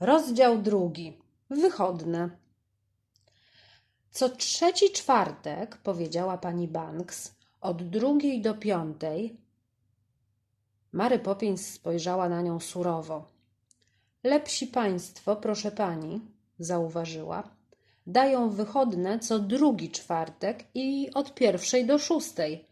Rozdział drugi. Wychodne. Co trzeci czwartek, powiedziała pani Banks, od drugiej do piątej. Mary Poppins spojrzała na nią surowo. Lepsi państwo, proszę pani, zauważyła, dają wychodne co drugi czwartek i od pierwszej do szóstej.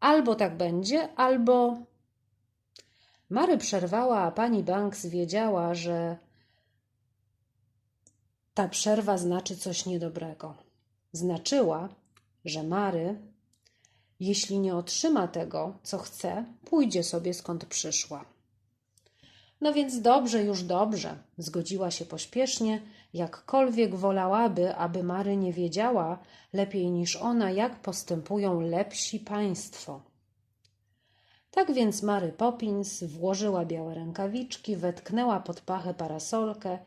Albo tak będzie, albo. Mary przerwała, a pani Banks wiedziała, że ta przerwa znaczy coś niedobrego. Znaczyła, że Mary, jeśli nie otrzyma tego, co chce, pójdzie sobie skąd przyszła. No więc dobrze, już dobrze, zgodziła się pośpiesznie, jakkolwiek wolałaby, aby Mary nie wiedziała lepiej niż ona, jak postępują lepsi państwo. Tak więc Mary Poppins włożyła białe rękawiczki, wetknęła pod pachę parasolkę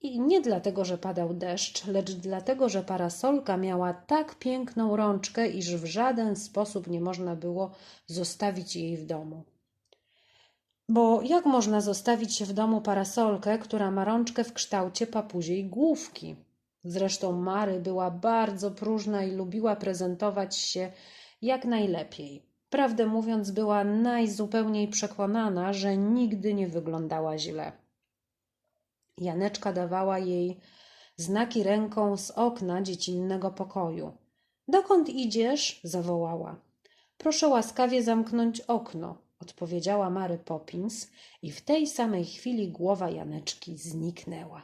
i nie dlatego, że padał deszcz, lecz dlatego, że parasolka miała tak piękną rączkę, iż w żaden sposób nie można było zostawić jej w domu. Bo jak można zostawić w domu parasolkę, która ma rączkę w kształcie papuziej główki? Zresztą Mary była bardzo próżna i lubiła prezentować się jak najlepiej. Prawdę mówiąc, była najzupełniej przekonana, że nigdy nie wyglądała źle. Janeczka dawała jej znaki ręką z okna dziecinnego pokoju. Dokąd idziesz? zawołała. Proszę łaskawie zamknąć okno, odpowiedziała Mary Poppins i w tej samej chwili głowa Janeczki zniknęła.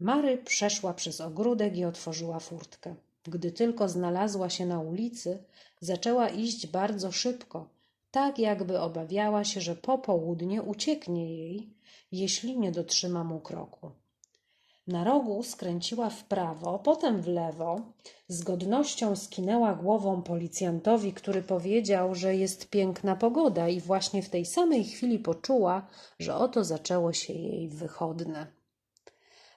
Mary przeszła przez ogródek i otworzyła furtkę. Gdy tylko znalazła się na ulicy, zaczęła iść bardzo szybko, tak jakby obawiała się, że po południe ucieknie jej, jeśli nie dotrzyma mu kroku. Na rogu skręciła w prawo, potem w lewo, z godnością skinęła głową policjantowi, który powiedział, że jest piękna pogoda, i właśnie w tej samej chwili poczuła, że oto zaczęło się jej wychodne.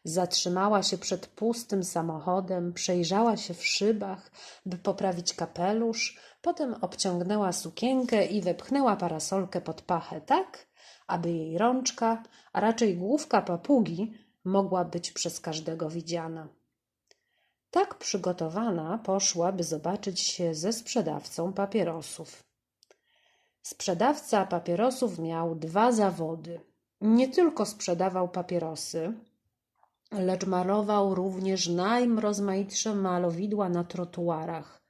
Zatrzymała się przed pustym samochodem, przejrzała się w szybach, by poprawić kapelusz, potem obciągnęła sukienkę i wepchnęła parasolkę pod pachę tak, aby jej rączka, a raczej główka papugi, mogła być przez każdego widziana. Tak przygotowana poszła, by zobaczyć się ze sprzedawcą papierosów. Sprzedawca papierosów miał dwa zawody. Nie tylko sprzedawał papierosy, lecz malował również najrozmaitsze malowidła na trotuarach.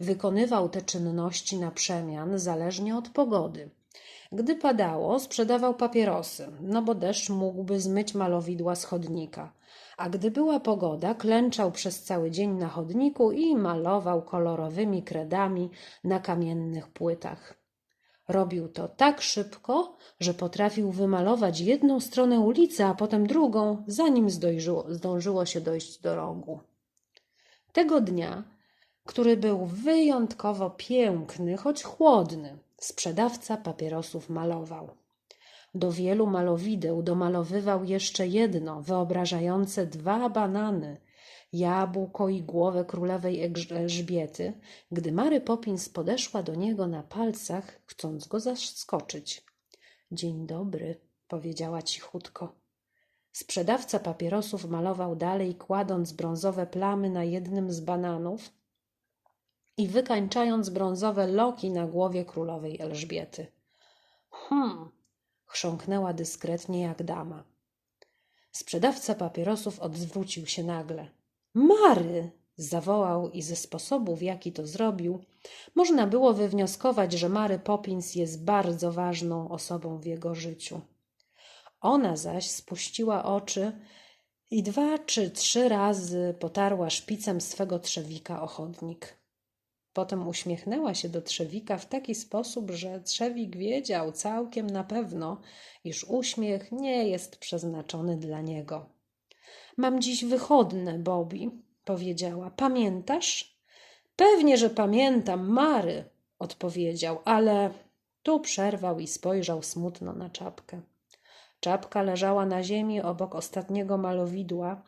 Wykonywał te czynności na przemian, zależnie od pogody. Gdy padało, sprzedawał papierosy, no bo deszcz mógłby zmyć malowidła z chodnika. A gdy była pogoda, klęczał przez cały dzień na chodniku i malował kolorowymi kredami na kamiennych płytach. Robił to tak szybko, że potrafił wymalować jedną stronę ulicy, a potem drugą, zanim zdążyło, zdążyło się dojść do rogu. Tego dnia, który był wyjątkowo piękny, choć chłodny, sprzedawca papierosów malował. Do wielu malowideł domalowywał jeszcze jedno, wyobrażające dwa banany, jabłko i głowę królowej Elżbiety, gdy Mary Poppins podeszła do niego na palcach, chcąc go zaskoczyć. Dzień dobry, powiedziała cichutko. Sprzedawca papierosów malował dalej, kładąc brązowe plamy na jednym z bananów i wykańczając brązowe loki na głowie królowej Elżbiety. Hm, chrząknęła dyskretnie jak dama. Sprzedawca papierosów odwrócił się nagle. Mary! zawołał i ze sposobu, w jaki to zrobił, można było wywnioskować, że Mary Poppins jest bardzo ważną osobą w jego życiu. Ona zaś spuściła oczy i dwa czy trzy razy potarła szpicem swego trzewika o chodnik. Potem uśmiechnęła się do trzewika w taki sposób, że trzewik wiedział całkiem na pewno, iż uśmiech nie jest przeznaczony dla niego. Mam dziś wychodne, Bobby, powiedziała. Pamiętasz? Pewnie, że pamiętam, Mary, odpowiedział, ale tu przerwał i spojrzał smutno na czapkę. Czapka leżała na ziemi obok ostatniego malowidła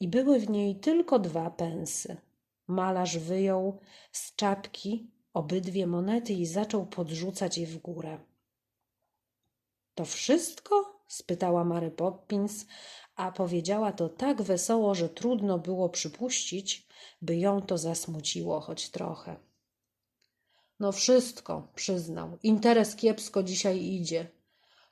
i były w niej tylko dwa pensy. Malarz wyjął z czapki obydwie monety i zaczął podrzucać je w górę. To wszystko? spytała Mary Poppins, a powiedziała to tak wesoło, że trudno było przypuścić, by ją to zasmuciło choć trochę. No wszystko, przyznał. Interes kiepsko dzisiaj idzie.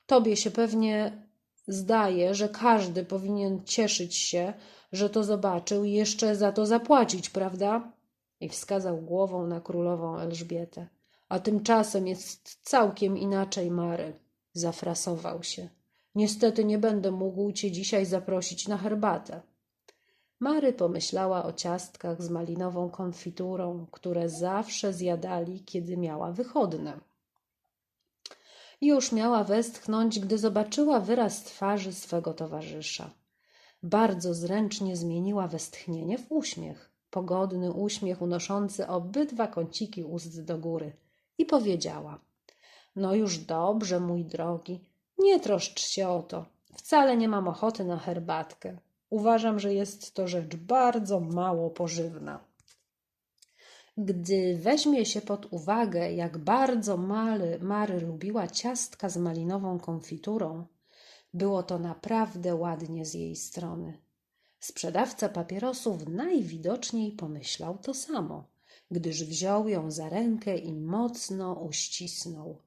Tobie się pewnie zdaje, że każdy powinien cieszyć się, że to zobaczył i jeszcze za to zapłacić, prawda? I wskazał głową na królową Elżbietę. A tymczasem jest całkiem inaczej, Mary. Zafrasował się. Niestety nie będę mógł cię dzisiaj zaprosić na herbatę. Mary pomyślała o ciastkach z malinową konfiturą, które zawsze zjadali, kiedy miała wychodne. Już miała westchnąć, gdy zobaczyła wyraz twarzy swego towarzysza. Bardzo zręcznie zmieniła westchnienie w uśmiech, pogodny uśmiech unoszący obydwa kąciki ust do góry i powiedziała: No już dobrze, mój drogi, nie troszcz się o to. Wcale nie mam ochoty na herbatkę. Uważam, że jest to rzecz bardzo mało pożywna. Gdy weźmie się pod uwagę, jak bardzo Mary, Mary lubiła ciastka z malinową konfiturą, było to naprawdę ładnie z jej strony. Sprzedawca papierosów najwidoczniej pomyślał to samo, gdyż wziął ją za rękę i mocno uścisnął,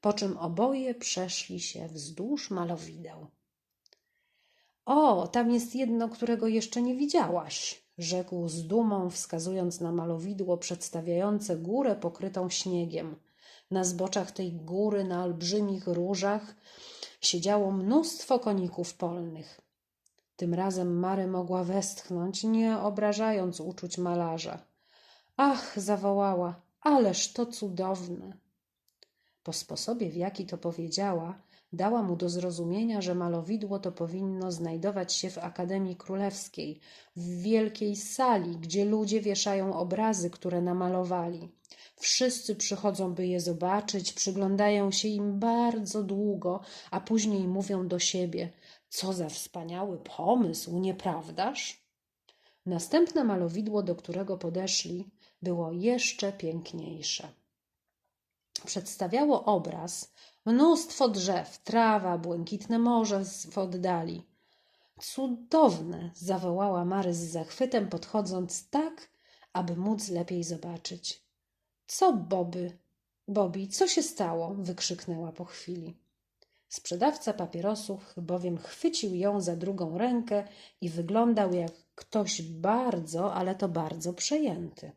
po czym oboje przeszli się wzdłuż malowideł. O, tam jest jedno, którego jeszcze nie widziałaś, rzekł z dumą, wskazując na malowidło przedstawiające górę pokrytą śniegiem. Na zboczach tej góry, na olbrzymich różach, siedziało mnóstwo koników polnych. Tym razem Mary mogła westchnąć, nie obrażając uczuć malarza. Ach, zawołała, ależ to cudowne! Po sposobie, w jaki to powiedziała, dała mu do zrozumienia, że malowidło to powinno znajdować się w Akademii Królewskiej, w wielkiej sali, gdzie ludzie wieszają obrazy, które namalowali. Wszyscy przychodzą, by je zobaczyć, przyglądają się im bardzo długo, a później mówią do siebie: Co za wspaniały pomysł, nieprawdaż? Następne malowidło, do którego podeszli, było jeszcze piękniejsze. Przedstawiało obraz, mnóstwo drzew, trawa, błękitne morze w oddali. Cudowne! zawołała Mary z zachwytem, podchodząc tak, aby móc lepiej zobaczyć. Co, Boby? Bobi, co się stało? wykrzyknęła po chwili. Sprzedawca papierosów bowiem chwycił ją za drugą rękę i wyglądał jak ktoś bardzo, ale to bardzo przejęty.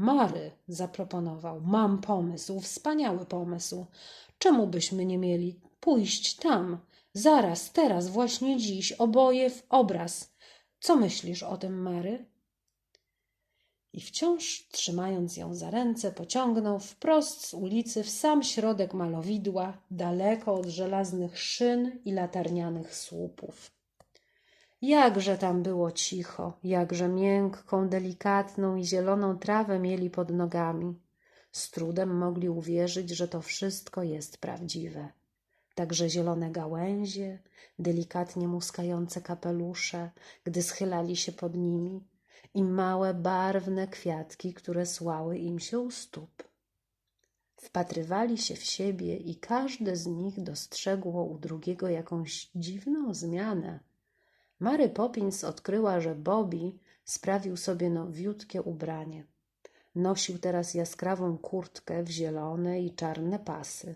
Mary, zaproponował, mam pomysł, wspaniały pomysł. Czemu byśmy nie mieli pójść tam, zaraz, teraz, właśnie dziś, oboje w obraz? Co myślisz o tym, Mary? I wciąż trzymając ją za ręce, pociągnął wprost z ulicy w sam środek malowidła, daleko od żelaznych szyn i latarnianych słupów. Jakże tam było cicho, jakże miękką, delikatną i zieloną trawę mieli pod nogami. Z trudem mogli uwierzyć, że to wszystko jest prawdziwe. Także zielone gałęzie, delikatnie muskające kapelusze, gdy schylali się pod nimi, i małe, barwne kwiatki, które słały im się u stóp. Wpatrywali się w siebie i każde z nich dostrzegło u drugiego jakąś dziwną zmianę Mary Poppins odkryła, że Bobby sprawił sobie nowiutkie ubranie. Nosił teraz jaskrawą kurtkę w zielone i czarne pasy,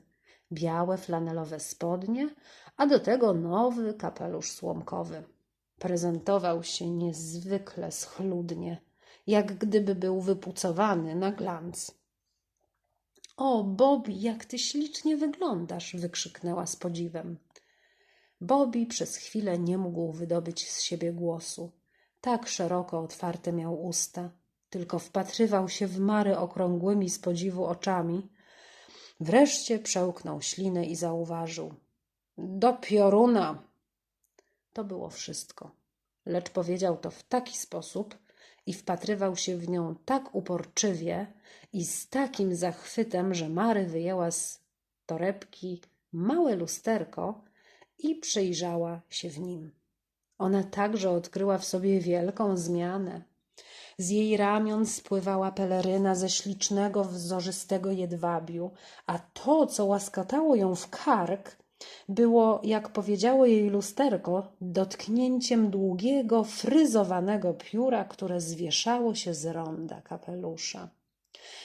białe flanelowe spodnie, a do tego nowy kapelusz słomkowy. Prezentował się niezwykle schludnie, jak gdyby był wypucowany na glans. O, Bobby, jak ty ślicznie wyglądasz! wykrzyknęła z podziwem. Bobby przez chwilę nie mógł wydobyć z siebie głosu. Tak szeroko otwarte miał usta, tylko wpatrywał się w Mary okrągłymi z podziwu oczami. Wreszcie przełknął ślinę i zauważył. Do pioruna! To było wszystko. Lecz powiedział to w taki sposób i wpatrywał się w nią tak uporczywie i z takim zachwytem, że Mary wyjęła z torebki małe lusterko i przyjrzała się w nim. Ona także odkryła w sobie wielką zmianę. Z jej ramion spływała peleryna ze ślicznego, wzorzystego jedwabiu, a to, co łaskotało ją w kark, było, jak powiedziało jej lusterko, dotknięciem długiego, fryzowanego pióra, które zwieszało się z ronda kapelusza.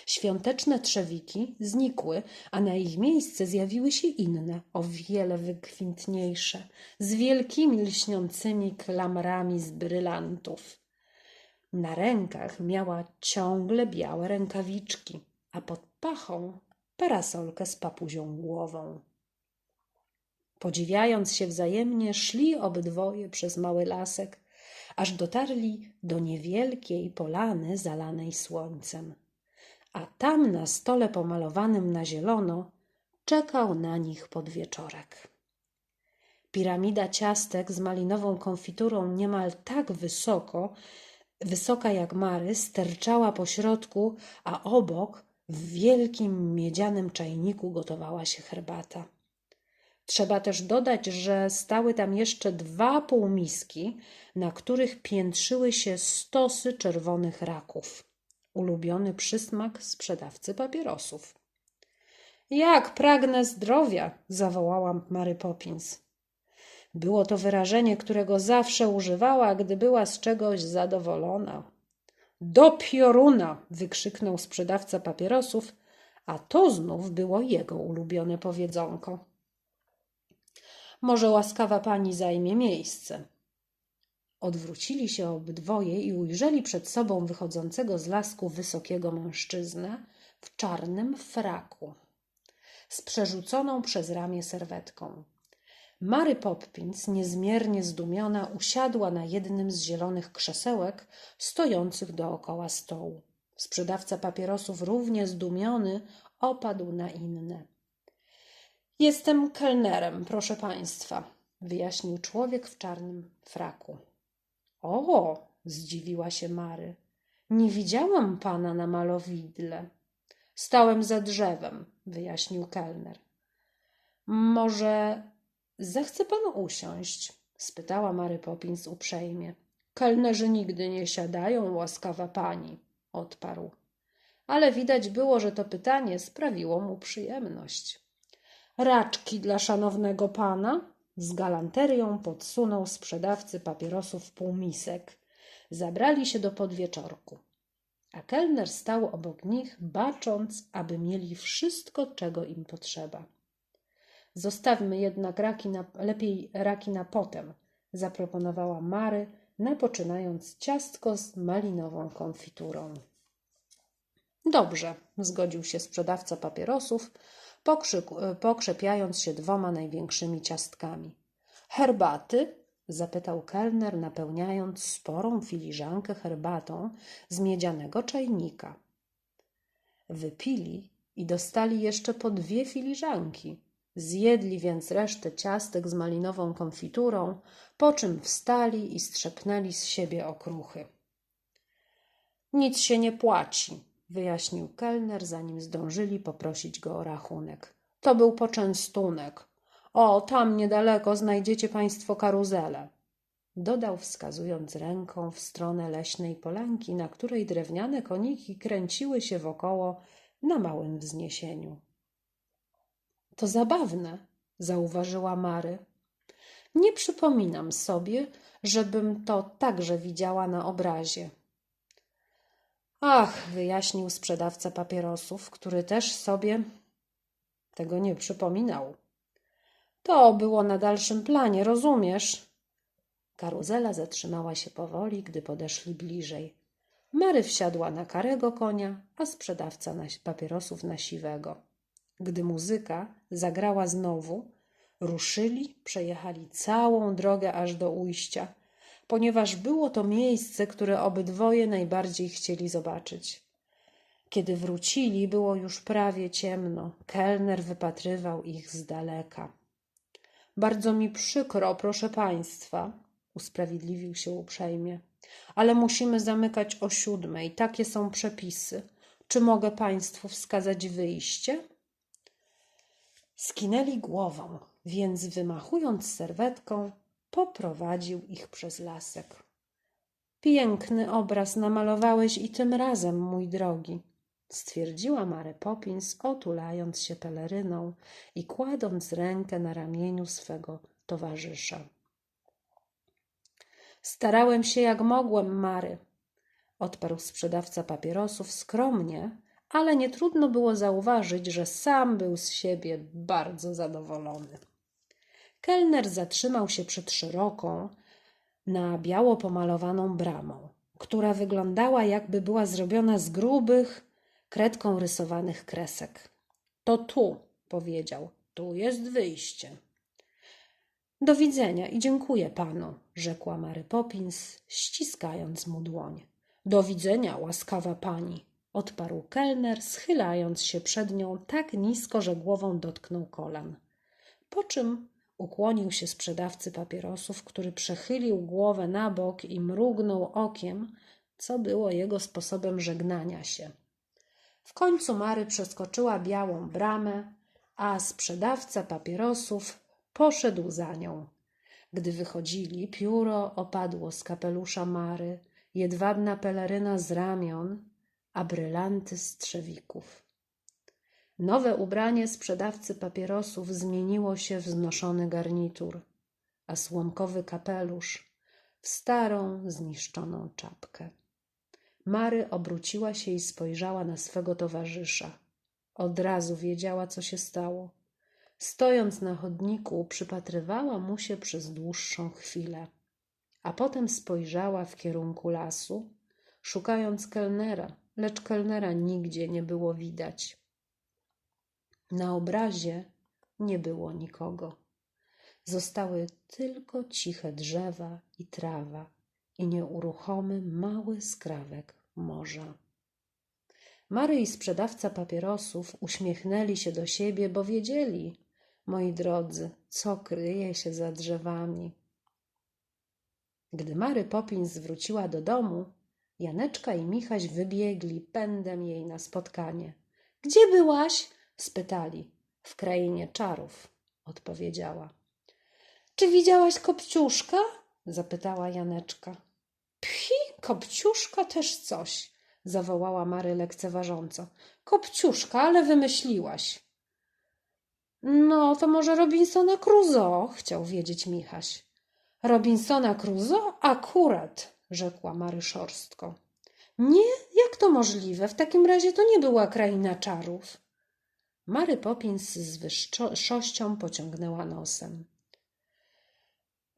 Świąteczne trzewiki znikły, a na ich miejsce zjawiły się inne, o wiele wykwintniejsze, z wielkimi lśniącymi klamrami z brylantów. Na rękach miała ciągle białe rękawiczki, a pod pachą parasolkę z papuzią głową. Podziwiając się wzajemnie, szli obydwoje przez mały lasek, aż dotarli do niewielkiej polany zalanej słońcem. A tam na stole pomalowanym na zielono czekał na nich podwieczorek. Piramida ciastek z malinową konfiturą niemal tak wysoko, wysoka jak Mary, sterczała po środku, a obok w wielkim miedzianym czajniku gotowała się herbata. Trzeba też dodać, że stały tam jeszcze dwa półmiski, na których piętrzyły się stosy czerwonych raków. Ulubiony przysmak sprzedawcy papierosów. Jak pragnę zdrowia! zawołała Mary Poppins. Było to wyrażenie, którego zawsze używała, gdy była z czegoś zadowolona. Do pioruna! wykrzyknął sprzedawca papierosów, a to znów było jego ulubione powiedzonko. Może łaskawa pani zajmie miejsce. Odwrócili się obydwoje i ujrzeli przed sobą wychodzącego z lasku wysokiego mężczyznę w czarnym fraku, z przerzuconą przez ramię serwetką. Mary Poppins, niezmiernie zdumiona, usiadła na jednym z zielonych krzesełek stojących dookoła stołu. Sprzedawca papierosów, równie zdumiony, opadł na inne. Jestem kelnerem, proszę państwa, wyjaśnił człowiek w czarnym fraku. O, zdziwiła się Mary. Nie widziałam pana na malowidle. Stałem za drzewem, wyjaśnił kelner. Może zechce pan usiąść? spytała Mary Poppins uprzejmie. Kelnerzy nigdy nie siadają, łaskawa pani, odparł. Ale widać było, że to pytanie sprawiło mu przyjemność. Raczki dla szanownego pana? Z galanterią podsunął sprzedawcy papierosów półmisek. Zabrali się do podwieczorku. A kelner stał obok nich, bacząc, aby mieli wszystko, czego im potrzeba. Zostawmy jednak raki na, lepiej raki na potem, zaproponowała Mary, napoczynając ciastko z malinową konfiturą. Dobrze, zgodził się sprzedawca papierosów, pokrzepiając się dwoma największymi ciastkami. Herbaty? zapytał kelner, napełniając sporą filiżankę herbatą z miedzianego czajnika. Wypili i dostali jeszcze po dwie filiżanki. Zjedli więc resztę ciastek z malinową konfiturą, po czym wstali i strzepnęli z siebie okruchy. Nic się nie płaci, wyjaśnił kelner, zanim zdążyli poprosić go o rachunek. To był poczęstunek. O, tam niedaleko znajdziecie państwo karuzelę. Dodał, wskazując ręką w stronę leśnej polanki, na której drewniane koniki kręciły się wokoło na małym wzniesieniu. To zabawne, zauważyła Mary. Nie przypominam sobie, żebym to także widziała na obrazie. Ach, wyjaśnił sprzedawca papierosów, który też sobie tego nie przypominał. To było na dalszym planie, rozumiesz? Karuzela zatrzymała się powoli, gdy podeszli bliżej. Mary wsiadła na karego konia, a sprzedawca na papierosów na siwego. Gdy muzyka zagrała znowu, ruszyli, przejechali całą drogę aż do ujścia – ponieważ było to miejsce, które obydwoje najbardziej chcieli zobaczyć. Kiedy wrócili, było już prawie ciemno. Kelner wypatrywał ich z daleka. Bardzo mi przykro, proszę państwa, usprawiedliwił się uprzejmie, ale musimy zamykać o siódmej. Takie są przepisy. Czy mogę państwu wskazać wyjście? Skinęli głową, więc wymachując serwetką, poprowadził ich przez lasek. Piękny obraz namalowałeś i tym razem, mój drogi, stwierdziła Mary Poppins, otulając się peleryną i kładąc rękę na ramieniu swego towarzysza. Starałem się jak mogłem, Mary, odparł sprzedawca papierosów skromnie, ale nie trudno było zauważyć, że sam był z siebie bardzo zadowolony. Kelner zatrzymał się przed szeroką, na biało pomalowaną bramą, która wyglądała jakby była zrobiona z grubych, kredką rysowanych kresek. To tu, powiedział, tu jest wyjście. Do widzenia i dziękuję panu, rzekła Mary Poppins, ściskając mu dłoń. Do widzenia, łaskawa pani, odparł kelner, schylając się przed nią tak nisko, że głową dotknął kolan. Po czym ukłonił się sprzedawcy papierosów, który przechylił głowę na bok i mrugnął okiem, co było jego sposobem żegnania się. W końcu Mary przeskoczyła białą bramę, a sprzedawca papierosów poszedł za nią. Gdy wychodzili, pióro opadło z kapelusza Mary, jedwabna peleryna z ramion, a brylanty z trzewików. Nowe ubranie sprzedawcy papierosów zmieniło się w znoszony garnitur, a słomkowy kapelusz w starą, zniszczoną czapkę. Mary obróciła się i spojrzała na swego towarzysza. Od razu wiedziała, co się stało. Stojąc na chodniku, przypatrywała mu się przez dłuższą chwilę, a potem spojrzała w kierunku lasu, szukając kelnera, lecz kelnera nigdzie nie było widać. Na obrazie nie było nikogo. Zostały tylko ciche drzewa i trawa i nieuruchomy mały skrawek morza. Mary i sprzedawca papierosów uśmiechnęli się do siebie, bo wiedzieli, moi drodzy, co kryje się za drzewami. Gdy Mary Poppins wróciła do domu, Janeczka i Michaś wybiegli pędem jej na spotkanie. Gdzie byłaś? Spytali. W krainie czarów, odpowiedziała. Czy widziałaś kopciuszka? zapytała Janeczka. Pchi, kopciuszka też coś, zawołała Mary lekceważąco. Kopciuszka, ale wymyśliłaś. No, to może Robinsona Crusoe, chciał wiedzieć Michaś. Robinsona Crusoe? Akurat, rzekła Mary szorstko. Nie? Jak to możliwe? W takim razie to nie była kraina czarów. Mary Poppins z wyższością pociągnęła nosem.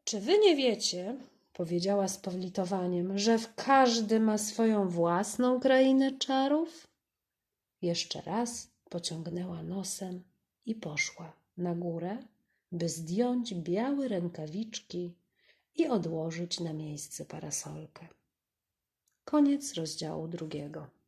Czy wy nie wiecie, powiedziała z powlitowaniem, że każdy ma swoją własną krainę czarów? Jeszcze raz pociągnęła nosem i poszła na górę, by zdjąć białe rękawiczki i odłożyć na miejsce parasolkę. Koniec rozdziału drugiego.